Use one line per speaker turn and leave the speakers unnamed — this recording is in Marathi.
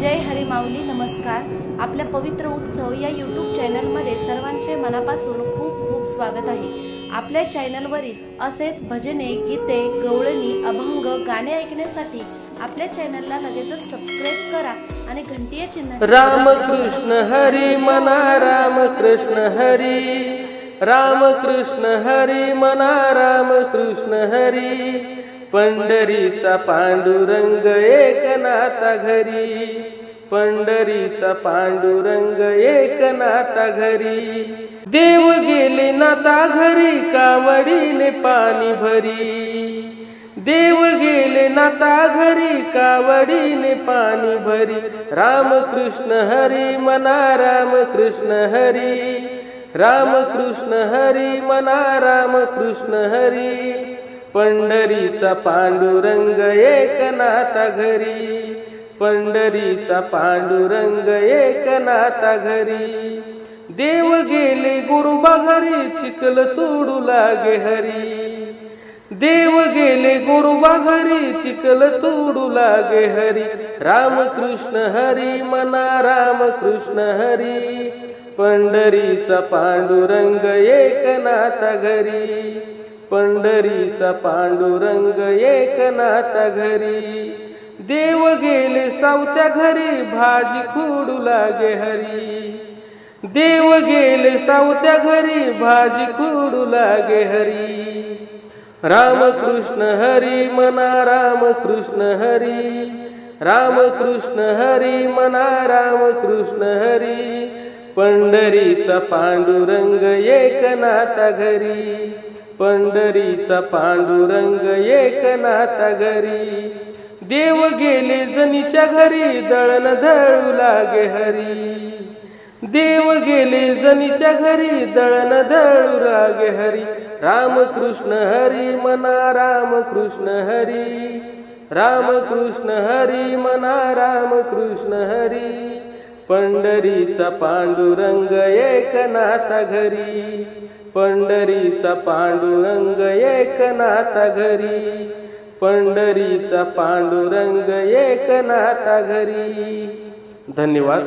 जय हरी माऊली नमस्कार. आपल्या पवित्र उत्सव या यूट्यूब चॅनलमध्ये सर्वांचे मनापासून खूप खूप स्वागत आहे. आपल्या चॅनलवरील असेच भजने गीते गवळणी अभंग गाणे ऐकण्यासाठी आपल्या चॅनलला लगेचच सबस्क्राईब करा आणि घंटीय चिन्ह
रामकृष्ण हरी मना रामकृष्ण हरी. रामकृष्ण हरी मना रामकृष्ण हरी. पंढरीचा पांडुरंग एकनाथा घरी. पंढरीचा पांडुरंग एकनाथा घरी. देव गेले नाता घरी कावडीने पाणी भरी. देव गेले नाता घरी कावडीने पाणी भरी. रामकृष्ण हरी मना रामकृष्ण हरी. रामकृष्ण हरी मना रामकृष्ण हरी. पंढरीचा पांडुरंग एकनाथा घरी. पंढरीचा पांडुरंग एकनाथा घरी. देव गेले गुरुबा घरी चिखल तोडू लागे हरी देव गेले गुरुबा घरी चिखल तोडू लागे हरी रामकृष्ण हरी मना रामकृष्ण हरी. पंढरीचा पांडुरंग एकनाथा घरी. पंढरीचा पांडुरंग एकनाथा घरी. देव गेले सावत्या घरी भाजी खोडू लागे हरी. देव गेले सावत्या घरी भाजी खोडू लागे हरी. रामकृष्ण हरी मना रामकृष्ण हरी. रामकृष्ण हरी मना रामकृष्ण हरी. पंढरीचा पांडुरंग एकनाथा घरी. पंढरीचा पांडुरंग एकनाथा घरी. देव गेले जनीच्या घरी दळण दळू लागे हरी. देव गेले जनीच्या घरी दळण दळू लागे हरी. रामकृष्ण हरी मना रामकृष्ण हरी. रामकृष्ण हरी मना रामकृष्ण हरी. पंढरीचा पांडुरंग एकनाथा घरी. पंढरीचा पांडुरंग एकनाथा घरी. पंढरीचा पांडुरंग एकनाथा घरी. धन्यवाद.